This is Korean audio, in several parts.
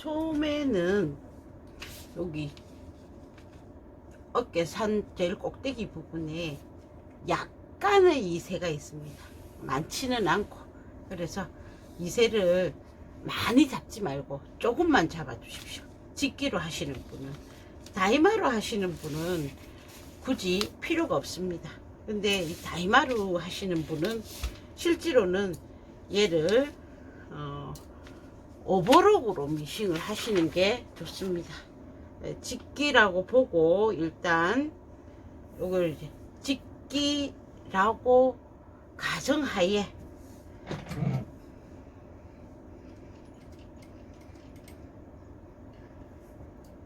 소매는 여기 어깨 산 제일 꼭대기 부분에 약간의 이새가 있습니다. 많지는 않고 그래서 이새를 많이 잡지 말고 조금만 잡아 주십시오. 직기로 하시는 분은 다이마로 하시는 분은 굳이 필요가 없습니다. 근데 이 다이마로 하시는 분은 실제로는 얘를 어, 오버록으로 미싱을 하시는 게 좋습니다. 네, 직기라고 보고 일단 이걸 직기라고 가정하에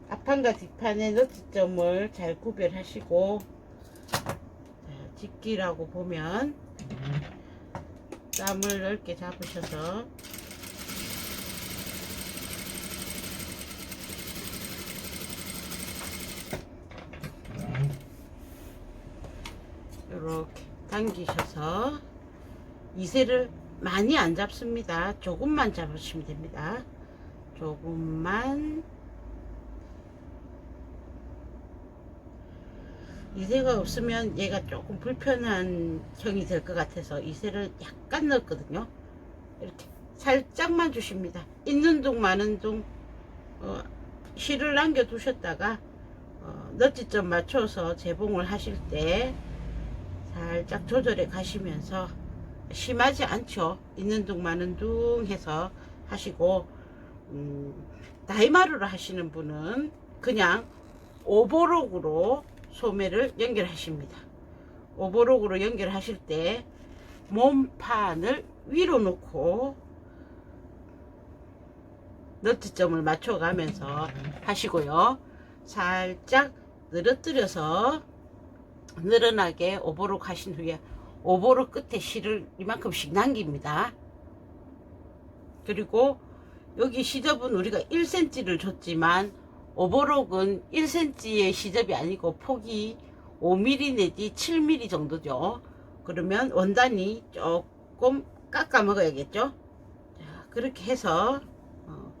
앞판과 뒷판의 너트점을 잘 구별하시고 자, 직기라고 보면 땀을 넓게 잡으셔서 이렇게 당기셔서 이새를 많이 안 잡습니다. 조금만 잡으시면 됩니다. 조금만 이새가 없으면 얘가 조금 불편한 형이 될 것 같아서 이새를 약간 넣었거든요. 이렇게 살짝만 주십니다. 있는 둥 마는 둥 어, 실을 남겨 두셨다가 어, 너지점 맞춰서 재봉을 하실 때 살짝 조절해 가시면서 심하지 않죠. 있는 둥 마는 둥 해서 하시고 음, 다이마루를 하시는 분은 그냥 오버록으로 소매를 연결하십니다. 오버록으로 연결하실 때 몸판을 위로 놓고 너트점을 맞춰가면서 하시고요. 살짝 늘어뜨려서 늘어나게 오버록 하신 후에 오버록 끝에 실을 이만큼씩 남깁니다. 그리고 여기 시접은 우리가 1cm를 줬지만 오버록은 1cm의 시접이 아니고 폭이 5mm 내지 7mm 정도죠. 그러면 원단이 조금 깎아 먹어야겠죠. 자, 그렇게 해서 어,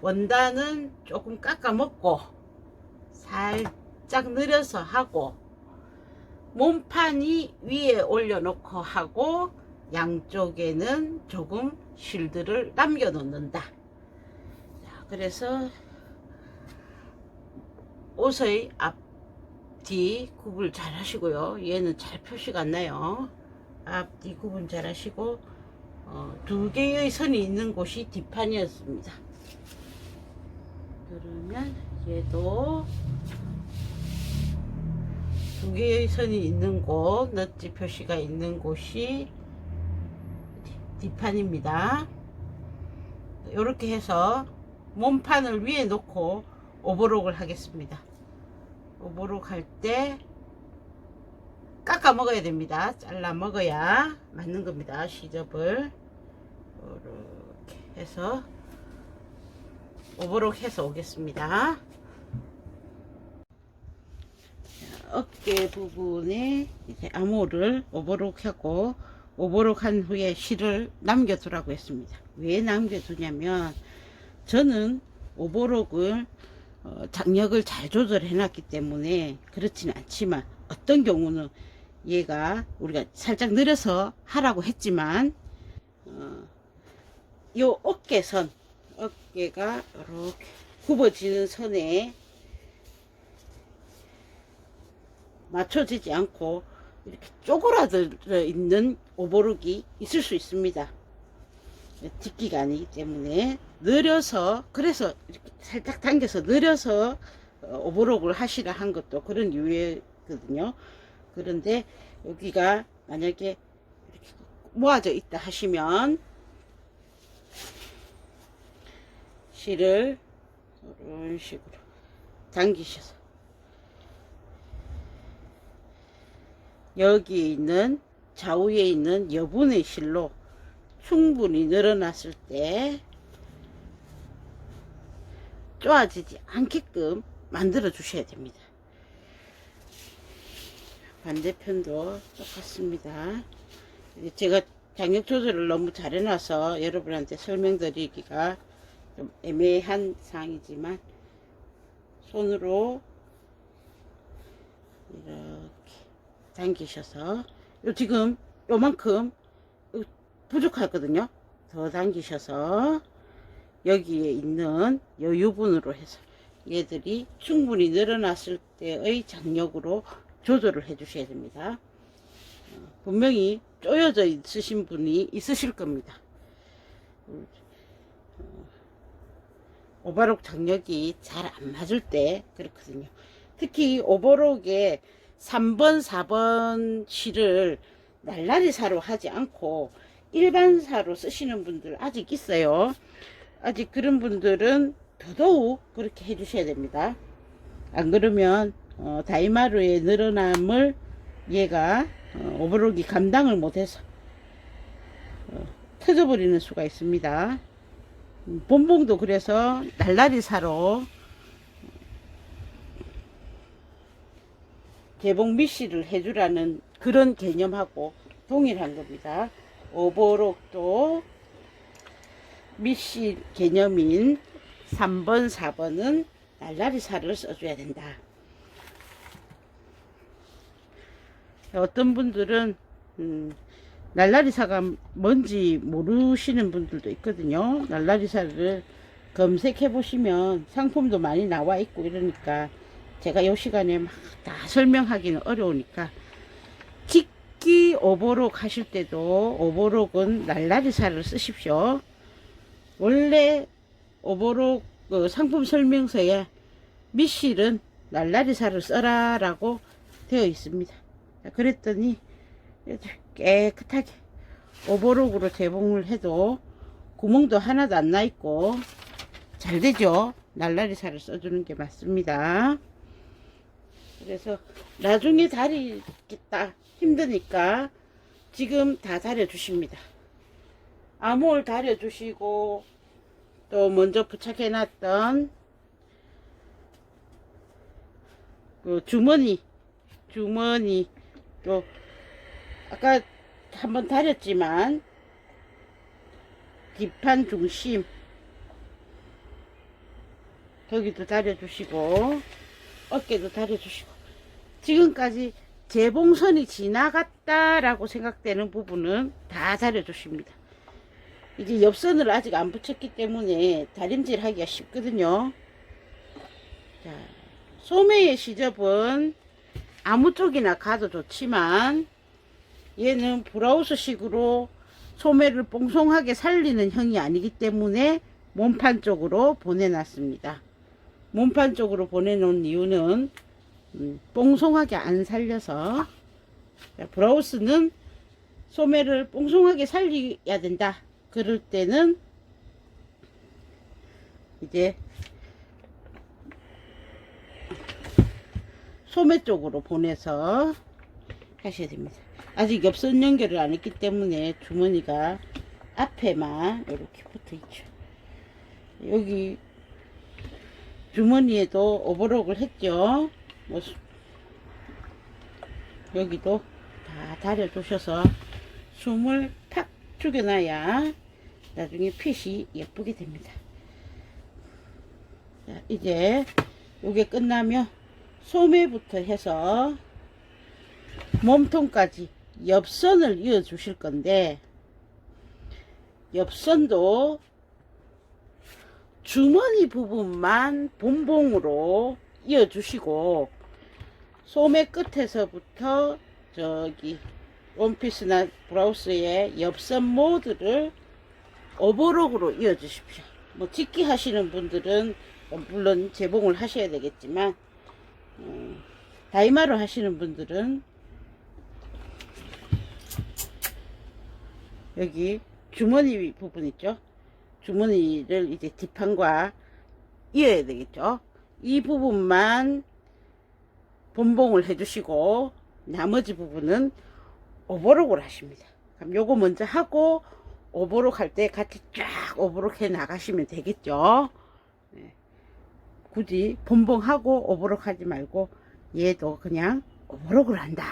원단은 조금 깎아 먹고 살짝 늘려서 하고 몸판이 위에 올려놓고 하고 양쪽에는 조금 실들을 남겨 놓는다. 자, 그래서 옷의 앞, 뒤 구분 잘 하시고요. 얘는 잘 표시가 안 나요. 앞, 뒤 구분 잘 하시고, 어, 두 개의 선이 있는 곳이 뒷판이었습니다. 그러면 얘도 두 개의 선이 있는 곳, 넛지 표시가 있는 곳이 뒷판입니다. 이렇게 해서 몸판을 위에 놓고 오버록을 하겠습니다. 오버록 할 때 깎아 먹어야 됩니다. 잘라 먹어야 맞는 겁니다. 시접을 이렇게 해서 오버록 해서 오겠습니다. 자, 어깨 부분에 이제 암호를 오버록 하고 오버록 한 후에 실을 남겨두라고 했습니다. 왜 남겨두냐면 저는 오버록을 어, 장력을 잘 조절해 놨기 때문에 그렇지는 않지만 어떤 경우는 얘가 우리가 살짝 늘어서 하라고 했지만 어, 요 어깨선 어깨가 이렇게 굽어지는 선에 맞춰지지 않고 이렇게 쪼그라들어 있는 오버룩이 있을 수 있습니다. 뒷기가 아니기 때문에 느려서 그래서 이렇게 살짝 당겨서 느려서 어, 오버록을 하시라 한 것도 그런 이유거든요. 그런데 여기가 만약에 이렇게 모아져 있다 하시면 실을 이런 식으로 당기셔서 여기 있는 좌우에 있는 여분의 실로 충분히 늘어났을 때 쪼아지지 않게끔 만들어 주셔야 됩니다. 반대편도 똑같습니다. 제가 장력 조절을 너무 잘 해놔서 여러분한테 설명드리기가 좀 애매한 상이지만 손으로 이렇게 당기셔서 요 지금 요만큼 요 부족하거든요. 더 당기셔서 여기에 있는 요 유분으로 해서 얘들이 충분히 늘어났을 때의 장력으로 조절을 해 주셔야 됩니다. 어, 분명히 쪼여져 있으신 분이 있으실 겁니다. 어, 오버록 장력이 잘 안 맞을 때 그렇거든요. 특히 오버록에 3번, 4번 실을 날라리 사로 하지 않고 일반 사로 쓰시는 분들 아직 있어요. 아직 그런 분들은 더더욱 그렇게 해주셔야 됩니다. 안 그러면 어, 다이마루의 늘어남을 얘가 어, 오버록이 감당을 못해서 어, 터져버리는 수가 있습니다. 음, 본봉도 그래서 날라리 사로 개봉 미시를 해주라는 그런 개념하고 동일한 겁니다. 오버록도 미시 개념인 3번, 4번은 날라리 살을 써줘야 된다. 어떤 분들은 음, 날라리사가 뭔지 모르시는 분들도 있거든요. 날라리사를 검색해 보시면 상품도 많이 나와 있고 이러니까 제가 이 시간에 막 다 설명하기는 어려우니까 직기 오버록 하실 때도 오버록은 날라리사를 쓰십시오. 원래 오버록 그 상품 설명서에 미실은 날라리사를 써라 라고 되어 있습니다. 자, 그랬더니 깨끗하게 오버록으로 재봉을 해도 구멍도 하나도 안 나 있고 잘 되죠. 날라리사를 써주는 게 맞습니다. 그래서 나중에 다리겠다 힘드니까 지금 다 다려주십니다. 암홀 다려주시고 또 먼저 부착해놨던 그 주머니 주머니 또 아까 한번 다렸지만 뒷판 중심 여기도 다려주시고 어깨도 다려주시고 지금까지 재봉선이 지나갔다라고 생각되는 부분은 다 다려주십니다. 이제 옆선을 아직 안 붙였기 때문에 다림질 하기가 쉽거든요. 자, 소매의 시접은 아무 쪽이나 가도 좋지만 얘는 브라우스 식으로 소매를 뽕송하게 살리는 형이 아니기 때문에 몸판 쪽으로 보내놨습니다. 몸판 쪽으로 보내놓은 이유는 음, 뽕송하게 안 살려서 자, 브라우스는 소매를 뽕송하게 살려야 된다. 그럴 때는 이제 소매 쪽으로 보내서 하셔야 됩니다. 아직 옆선 연결을 안 했기 때문에 주머니가 앞에만 이렇게 붙어 있죠. 여기 주머니에도 오버록을 했죠. 뭐 수- 여기도 다 다려 주셔서 숨을 팍 죽여놔야 나중에 핏이 예쁘게 됩니다. 자, 이제 요게 끝나면 소매부터 해서 몸통까지 옆선을 이어 주실 건데 옆선도 주머니 부분만 본봉으로 이어 주시고 소매 끝에서부터 저기 원피스나 브라우스의 옆선 모드를 오버록으로 이어 주십시오. 뭐 직기 하시는 분들은 물론 재봉을 하셔야 되겠지만 음, 다이마로 하시는 분들은 여기 주머니 부분 있죠? 주머니를 이제 뒷판과 이어야 되겠죠? 이 부분만 본봉을 해주시고 나머지 부분은 오버록을 하십니다. 그럼 요거 먼저 하고 오버록 할 때 같이 쫙 오버록 해 나가시면 되겠죠? 네. 굳이 본봉하고 오버록 하지 말고 얘도 그냥 오버록을 한다.